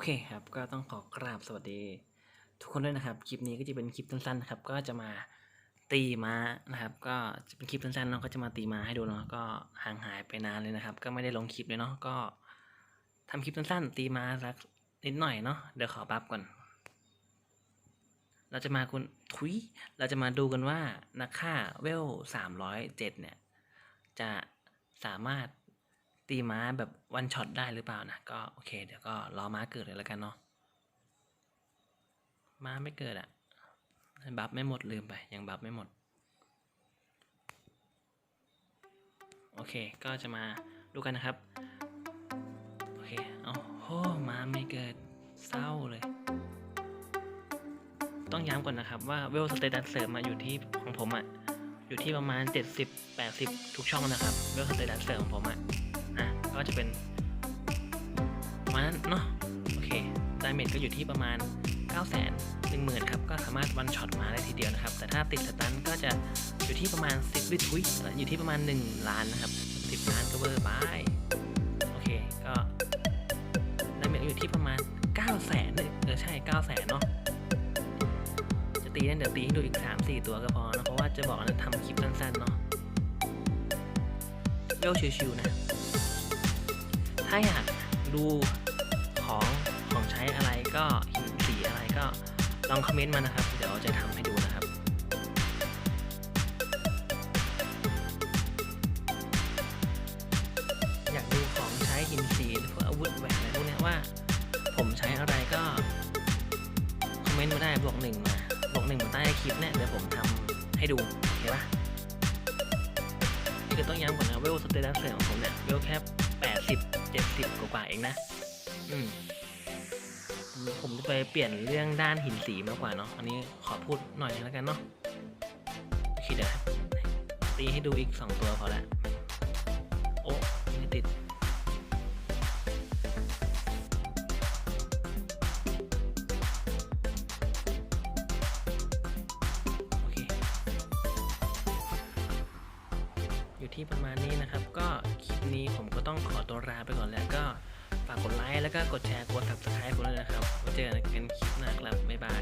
อเคครับก็ต้องขอกราบสวัสดี ทุกคนด้วยนะครับ คลิปนี้ก็จะเป็นคลิปสั้นๆครับก็จะมาตีม้านะครับ ก็จะเป็นคลิปสั้นๆเนาะก็จะมาตีม้าให้ดูเนาะก็ห่างหายไปนานเลยนะครับ ก็ไม่ได้ลงคลิปเลยเนาะก็ทำคลิปสั้นๆ ตีม้าสักนิดหน่อยเนาะเดี๋ยวขอบัฟก่อน เราจะมาคุณทุยเราจะมาดูกันว่านักฆ่าเวลสามร้อยเจ็ดเนี่ย จะสามารถ ตีม้าแบบวันช็อตได้หรือเปล่านะ ก็โอเคเดี๋ยวก็รอม้าเกิดเลยแล้วกันเนาะม้าไม่เกิดอะบัฟไม่หมดลืมไป ยังบัฟไม่หมด โอเคก็จะมาดูกันนะครับ โอเค เอาโหม้าไม่เกิดเศร้าเลย ต้องย้ำก่อนนะครับว่าเวลสเตตัสเสริมมาอยู่ที่ของผมอะอยู่ที่ประมาณ 70 80 ทุกช่องนะครับเวลสเตตัสเสริมของผมอะ่ะ ก็จะเป็นประมาณนั้นเนาะโอเคดาเมจก็อยู่ที่ประมาณ9 0 0 0 0 1 0,000ครับก็สามารถวันช็อตมาได้ทีเดียวนะครับ แต่ถ้าติดสตันก็จะอยู่ที่ประมาณ 10 วิทุยอยู่ที่ประมาณ 1 ล้านนะครับ 10 ล้านก็เบอร์บายโอเคก็ดาเมจอยู่ที่ประมาณ 9 0 0 0 0 0เออใช่9 0 0 0 0 0เนาะจะตีนั่นเดี๋ยวตีให้ดูอีก 3 4 ตัวก็พอนะเพราะว่าจะบอกนะทำคลิปสั้นๆเนาะเวชิวๆนะ ถ้าอยากดูของของใช้อะไรก็หินสีอะไรก็ลองคอมเมนต์มานะครับ เดี๋ยวจะทำให้ดูนะครับอยากดูของใช้หินสีหรือพวกอาวุธแหวนอะไรพวกเนี้ยว่า ผมใช้อะไรก็คอมเมนต์มาได้บอกหนึ่งมาบอกหนึ่งมาใต้คลิปเนี่ยเดี๋ยวผมทำให้ดูโอเคปะนี่คือต้องย้ำก่อนนะเวลสเตตัสเสริมของผมเนี่ยเวลแค่ แปดสิบเจ็ดสิบกว่าๆเองนะ อืม ผมจะไปเปลี่ยนเรื่องด้านหินสีมากกว่าเนาะ อันนี้ขอพูดหน่อยนึงแล้วกันเนาะโอเคเดี๋ยวตีให้ดูอีกสองตัวพอละ โอ้ อยู่ที่ประมาณนี้นะครับ ก็คลิปนี้ผมก็ต้องขอตัวลาไปก่อนแล้วก็ฝากกดไลค์แล้วก็กดแชร์กด subscribe ผมด้วยนะครับไว้เจอกันคลิปหน้าครับบ๊ายบาย